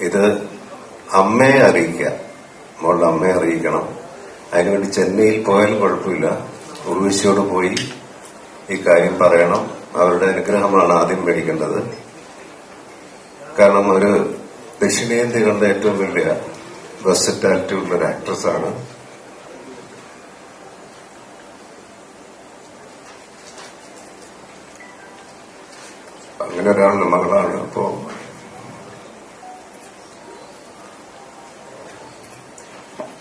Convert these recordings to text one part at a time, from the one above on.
ഇത് അമ്മയെ അറിയിക്കുക. മോളുടെ അമ്മയെ അറിയിക്കണം. അതിനുവേണ്ടി ചെന്നൈയിൽ പോയാലും കുഴപ്പമില്ല. ഉർവശിയോട് പോയി ഈ കാര്യം പറയണം. അവരുടെ അനുഗ്രഹമാണ് ആദ്യം മേടിക്കേണ്ടത്. കാരണം ഒരു ദക്ഷിണേന്ത്യ കണ്ട ഏറ്റവും വലിയ വെർസറ്റാലിറ്റി ഉള്ള ഒരു ആക്ട്രസ് ആണ്. അങ്ങനെ ഒരാളുടെ മകളാണ്. അപ്പോ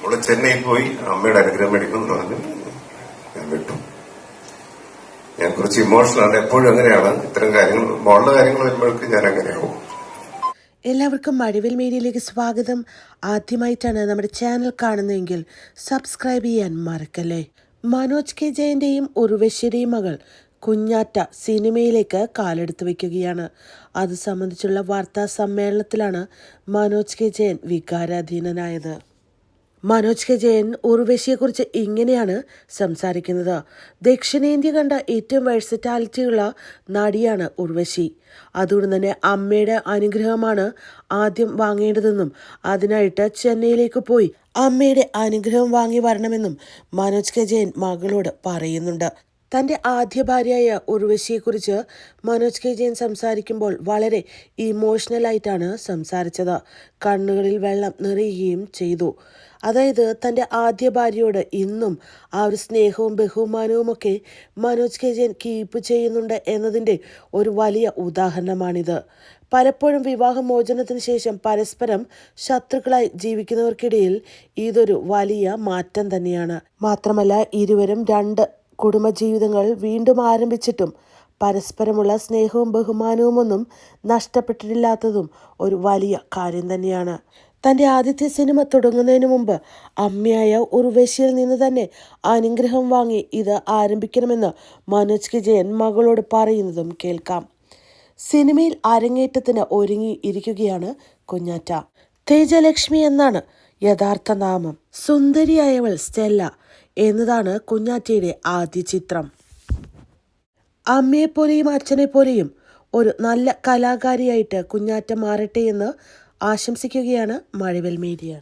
നമ്മൾ ചെന്നൈയിൽ പോയി അമ്മയുടെ അനുഗ്രഹം മേടിക്കണം എന്ന് പറഞ്ഞു ഞാൻ വിട്ടു. ഞാൻ കുറച്ച് ഇമോഷണൽ ആണ് എപ്പോഴും അങ്ങനെയാണ്. ഇത്തരം കാര്യങ്ങൾ മോളുടെ കാര്യങ്ങൾ വരുമ്പോഴേക്കും ഞാൻ അങ്ങനെയാവും. എല്ലാവർക്കും മഴവിൽ മീഡിയയിലേക്ക് സ്വാഗതം. ആദ്യമായിട്ടാണ് നമ്മുടെ ചാനൽ കാണുന്നതെങ്കിൽ സബ്സ്ക്രൈബ് ചെയ്യാൻ മറക്കല്ലേ? മനോജ് കെ ജയന്റെയും ഉർവശിയുടെയും മകൾ കുഞ്ഞാറ്റ സിനിമയിലേക്ക് കാലെടുത്ത് വയ്ക്കുകയാണ്. അത് സംബന്ധിച്ചുള്ള വാർത്താ സമ്മേളനത്തിലാണ് മനോജ് കെ ജയൻ വികാരാധീനനായത്. മനോജ് കെ ജയൻ ഉർവശിയെക്കുറിച്ച് ഇങ്ങനെയാണ് സംസാരിക്കുന്നത്. ദക്ഷിണേന്ത്യ കണ്ട ഏറ്റവും വേഴ്സറ്റാലിറ്റിയുള്ള നടിയാണ് ഉർവശി. അതുകൊണ്ട് തന്നെ അമ്മയുടെ അനുഗ്രഹമാണ് ആദ്യം വാങ്ങേണ്ടതെന്നും അതിനായിട്ട് ചെന്നൈയിലേക്ക് പോയി അമ്മയുടെ അനുഗ്രഹം വാങ്ങി വരണമെന്നും മനോജ് കെ ജയൻ മകളോട് പറയുന്നുണ്ട്. തന്റെ ആദ്യ ഭാര്യയായ ഉർവശിയെക്കുറിച്ച് മനോജ് കെ. ജയൻ സംസാരിക്കുമ്പോൾ വളരെ ഇമോഷണലായിട്ടാണ് സംസാരിച്ചത്. കണ്ണുകളിൽ വെള്ളം നിറയുകയും ചെയ്തു. അതായത് തന്റെ ആദ്യ ഭാര്യയോട് ഇന്നും ആ ഒരു സ്നേഹവും ബഹുമാനവുമൊക്കെ മനോജ് കെ. ജയൻ കീപ്പ് ചെയ്യുന്നുണ്ട് എന്നതിന്റെ ഒരു വലിയ ഉദാഹരണമാണിത്. പലപ്പോഴും വിവാഹമോചനത്തിന് ശേഷം പരസ്പരം ശത്രുക്കളായി ജീവിക്കുന്നവർക്കിടയിൽ ഇതൊരു വലിയ മാറ്റം തന്നെയാണ്. മാത്രമല്ല ഇരുവരും രണ്ട് കുടുംബജീവിതങ്ങൾ വീണ്ടും ആരംഭിച്ചിട്ടും പരസ്പരമുള്ള സ്നേഹവും ബഹുമാനവും ഒന്നും നഷ്ടപ്പെട്ടിട്ടില്ലാത്തതും ഒരു വലിയ കാര്യം തന്നെയാണ്. തന്റെ ആദ്യത്തെ സിനിമ തുടങ്ങുന്നതിന് മുമ്പ് അമ്മയായ ഉർവശിയിൽ നിന്ന് തന്നെ അനുഗ്രഹം വാങ്ങി ഇത് ആരംഭിക്കണമെന്ന് മനോജ് കെ ജയൻ മകളോട് പറയുന്നതും കേൾക്കാം. സിനിമയിൽ അരങ്ങേറ്റത്തിന് ഒരുങ്ങി ഇരിക്കുകയാണ് കുഞ്ഞാറ്റ. തേജലക്ഷ്മി എന്നാണ് യഥാർത്ഥ നാമം. സുന്ദരിയായവൾ സ്റ്റെല്ല. എന്നതാണ് കുഞ്ഞാറ്റയുടെ ആദ്യ ചിത്രം. അമ്മയെപ്പോലെയും അച്ഛനെപ്പോലെയും ഒരു നല്ല കലാകാരിയായിട്ട് കുഞ്ഞാറ്റ മാറട്ടെ എന്ന് ആശംസിക്കുകയാണ് മഴവിൽ മീഡിയ.